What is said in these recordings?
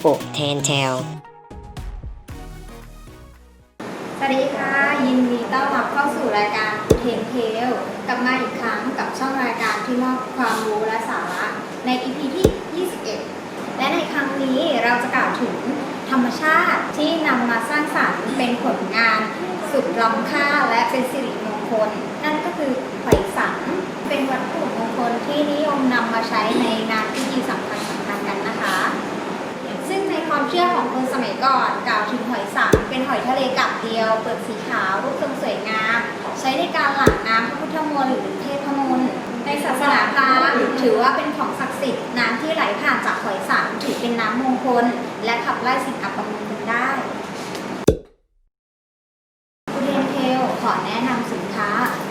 โอเทนเทลสวัสดีค่ะ ยินดีต้อนรับเข้าสู่รายการเทนเทลกลับมาอีกครั้งกับช่องรายการที่มอบความรู้และสาระ ใน EP ที่ 21 และในครั้งนี้เราจะกล่าวถึงธรรมชาติที่นำมาสร้างสรรค์เป็นผลงานสุดล้ำค่าและเป็นสิริมงคล นั่นก็คือหอยสัง เป็นวัตถุมงคลที่นิยมนำมาใช้ในงานพิธีสำคัญสำคัญกันนะคะ ซึ่งในความ เชื่อของคนสมัยก่อนกล่าวถึงหอยสังเป็นหอยทะเลกับเดียว เปลือกสีขาวรูปทรงสวยงาม ใช้ในการหลั่งน้ำพระพุทธมนต์หรือเทพมนต์ในศาสนาพราหมณ์ถือว่าเป็นของศักดิ์สิทธิ์น้ำที่ไหลผ่านจากหอยสังถือเป็นน้ำมงคล และขับไล่สิ่งอัปมงคลได้อุเทนเทลขอแนะนำสินค้า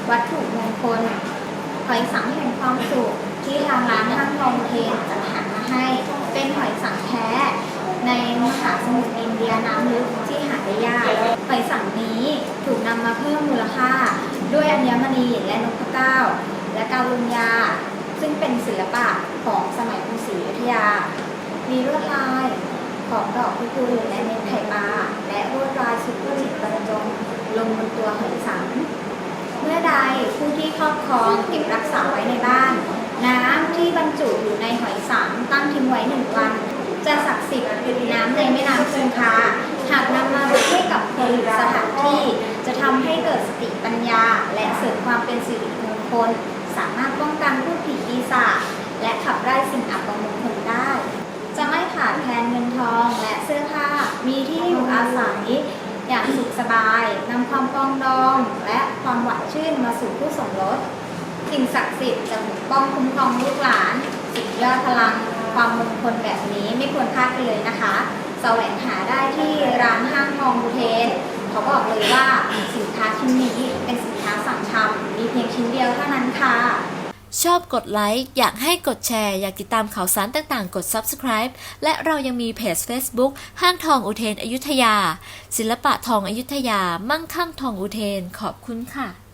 วัตถุมงคลหอยสังแห่งความสุขที่ทางร้านห้างทองเทนจัดหามาให้ เป็นหอยสังแท้ ในมหาสมุทรอินเดียน้ำลึกที่หาได้ยาก หอย สังนี้ถูกนำมาเพิ่มมูลค่า ด้วยอัญมณีและนพเก้า และการลุญยา ซึ่งเป็นศิลปะของสมัยกรุงศรีอยุธยา มีลวดลายของดอกพิกุลและเม็ดไข่ปลาและลวดลายสุดประจิตบรรจงลงบนตัวหอยสัง เมื่อใดผู้ที่ครอบครองเก็บรักษาไว้ในบ้าน น้ำที่บรรจุอยู่ในหอยสังตั้งทิ้งไว้หนึ่งวัน จะศักดิ์สิทธิ์นน้ำในแม่น้ำคงคาหากนำมา ห้กับคนหรือสถานที่ จะทำให้เกิดสติปัญญา และเสริมความเป็นสิริมงคล สามารถป้องกันผู้ผีปีศาจและขับไล่สิ่งอัปมงคลได้ จะไม่ขาดแคลนเงินทองและเสื้อผ้ามีที่อยู่อาศัยอย่างสุขสบายนำความปองดอง และความหวานชื่นมาสู่ผู้สมรสสิ่งศักดิ์สิทธิ์จะปกป้องคุ้มครองลูกหลานสุดยอดพลัง ความมงคลแบบนี้ไม่ควรพลาดไปเลยนะคะ แสวงหาได้ที่ร้านห้างทองบูเทนเขาบอกเลยว่าสินค้าชิ้นนี้เป็นสินค้าสั่งทำมีเพียงชิ้นเดียวเท่านั้นค่ะ ชอบกดไลค์ อยากให้กดแชร์ อยากติดตามข่าวสารต่างๆ กด Subscribe และเรายังมีเพจ Facebook ห้างทองอุเทนอยุธยา ศิลปะทองอยุธยา มั่งคั่งทองอุเทนขอบคุณค่ะ